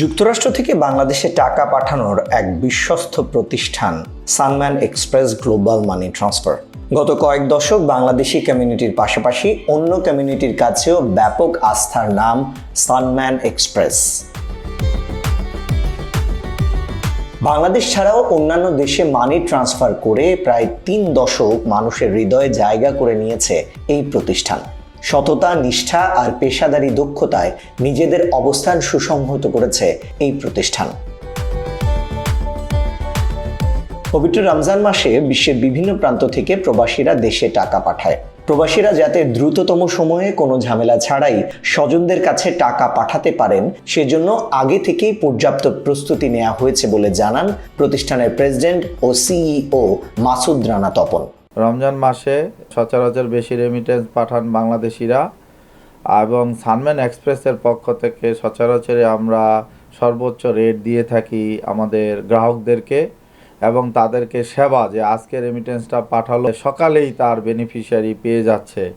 যুক্তরাষ্ট্র থেকে বাংলাদেশে টাকা পাঠানোর এক বিশ্বস্ত প্রতিষ্ঠান, Sunman express global money transfer. গত কয়েক দশক বাংলাদেশি কমিউনিটির পাশাপাশি অন্য কমিউনিটির কাছেও ব্যাপক আস্থার নাম সানম্যান এক্সপ্রেস। বাংলাদেশ ছাড়াও অন্যান্য দেশে মানি ট্রান্সফার করে প্রায় তিন দশক মানুষের হৃদয়ে জায়গা করে নিয়েছে এই প্রতিষ্ঠান। সততা, নিষ্ঠা আর পেশাদারি দক্ষতায় নিজেদের অবস্থান সুসংহত করেছে এই প্রতিষ্ঠান। পবিত্র রমজান মাসে বিশ্বের বিভিন্ন প্রান্ত থেকে প্রবাসীরা দেশে টাকা পাঠায়। প্রবাসীরা যাতে দ্রুততম সময়ে কোনো ঝামেলা ছাড়াই স্বজনদের কাছে টাকা পাঠাতে পারেন, সেজন্য আগে থেকেই পর্যাপ্ত প্রস্তুতি নেওয়া হয়েছে বলে জানান প্রতিষ্ঠানের প্রেসিডেন্ট ও সিইও মাসুদ রানা তপন। রমজান মাসে সচরাচর বেশি রেমিটেন্স পাঠান বাংলাদেশিরা এবং সানম্যান এক্সপ্রেসের পক্ষ থেকে সচরাচরে আমরা সর্বোচ্চ রেট দিয়ে থাকি আমাদের গ্রাহকদেরকে এবং তাদেরকে সেবা যে আজকে রেমিটেন্সটা পাঠালো, সকালেই তার বেনিফিশিয়ারি পেয়ে যাচ্ছে।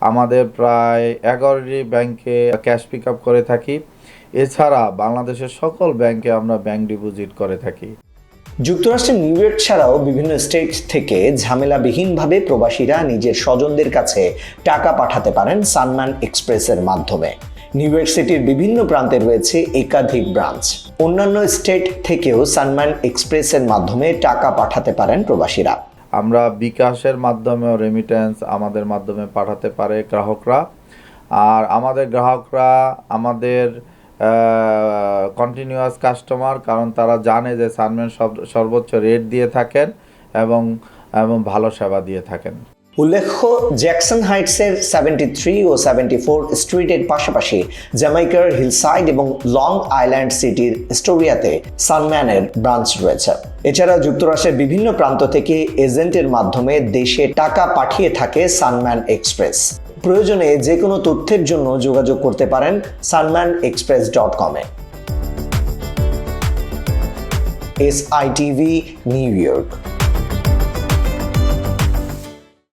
আমাদের প্রায় এগারোটি ব্যাংকে ক্যাশ পিক করে থাকি। এছাড়া বাংলাদেশের সকল ব্যাংকে আমরা ব্যাংক ডিপোজিট করে থাকি। যুক্তরাষ্ট্রের নিউ ইয়র্ক ছাড়াও বিভিন্ন স্টেট থেকে ঝামেলাবিহীনভাবে প্রবাসীরা নিজের স্বজনদের কাছে টাকা পাঠাতে পারেন সানম্যান এক্সপ্রেসের মাধ্যমে। নিউ ইয়র্ক সিটির বিভিন্ন প্রান্তে রয়েছে একাধিক ব্রাঞ্চ। অন্যান্য স্টেট থেকেও সানম্যান এক্সপ্রেসের মাধ্যমে টাকা পাঠাতে পারেন প্রবাসীরা। আমরা বিকাশের মাধ্যমেও রেমিটেন্স আমাদের মাধ্যমে পাঠাতে পারে গ্রাহকরা। আর আমাদের গ্রাহকরা আমাদের কন্টিনিউয়াস কাস্টমার কারণ তারা জানে যে সানম্যান সর্বোচ্চ রেট দিয়ে থাকেন এবং এবং ভালো সেবা দিয়ে থাকেন। উল্লেখ্য, জ্যাকসন হাইটসের সেভেন্টি থ্রি ও সেভেন্টি ফোর স্ট্রিটের পাশাপাশি জ্যামাইকার হিলসাইড এবং লং আইল্যান্ড সিটির স্টোরিয়াতে সানম্যানের ব্রাঞ্চ রয়েছে। এছাড়া যুক্তরাষ্ট্রের বিভিন্ন প্রান্ত থেকে এজেন্টের মাধ্যমে দেশে টাকা পাঠিয়ে থাকে সানম্যান এক্সপ্রেস প্রয়োজনে যে কোনো তথ্যের জন্য যোগাযোগ করতে পারেন সানম্যান এক্সপ্রেস ডট কমে। S I TV New York